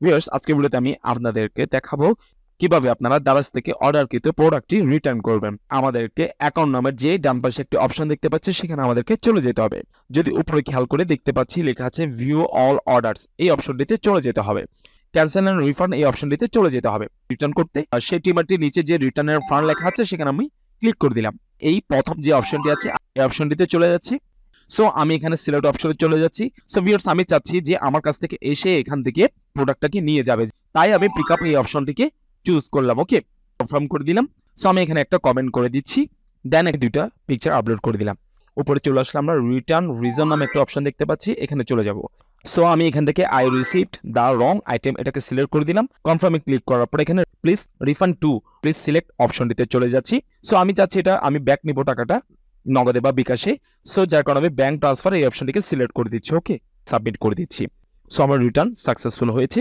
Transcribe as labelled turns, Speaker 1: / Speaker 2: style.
Speaker 1: Viewers আজকের ভিডিওতে আমি আপনাদেরকে দেখাবো কীভাবে আপনারা দারাজ থেকে অর্ডারকৃত প্রোডাক্টটি রিটার্ন করবেন। আমাদেরকে অ্যাকাউন্ট নামের যে ডান পাশে একটি অপশন দেখতে পাচ্ছি সেখানে আমাদেরকে চলে যেতে হবে। যদি উপরে খেয়াল করে দেখতে পাচ্ছি, লেখা আছে ভিউ অল অর্ডারস এই অপশনটিতে চলে যেতে হবে। ক্যান্সেল এন্ড রিফান্ড এই অপশনটিতে চলে যেতে হবে। রিটার্ন করতে সেই টিমারটির নিচে যে রিটার্নের ফান্ড লেখা আছে, সেখানে আমি ক্লিক করে দিলাম। এই প্রথম যে অপশনটি আছে, এই অপশনটিতে চলে যাচ্ছি। সো আমি এখানে সিলেক্ট অপশনে চলে যাচ্ছি। সো ভিউয়ার্স আমি চাচ্ছি যে আমার কাছ থেকে এসে এখান থেকে প্রোডাক্টটাকে নিয়ে যাবে। তাই আমি পিক আপ এই অপশনটিকে চুজ করলাম ওকে কনফার্ম করে দিলাম। সো আমি এখানে একটা কমেন্ট করে দিচ্ছি। দেন এক দুইটা পিকচার আপলোড করে দিলাম। উপরে চলে আসলে আমরা রিটার্ন রিজন নামে একটা অপশন দেখতে পাচ্ছি। এখানে চলে যাব। সো আমি এখান থেকে I received the wrong item এটাকে সিলেক্ট করে দিলাম। কনফার্মে ক্লিক করার পর এখানে please refund to please select অপশনটিতে চলে যাচ্ছি। সো আমি চাচ্ছি এটা, আমি ব্যাক নিব টাকাটা। নগদে বা বিকাশে সো যার কারণে আমি ব্যাঙ্ক ট্রান্সফার এই অপশনটিকে সিলেক্ট করে দিচ্ছি ওকে সাবমিট করে দিচ্ছি। সো আমার রিটার্ন সাকসেসফুল হয়েছে।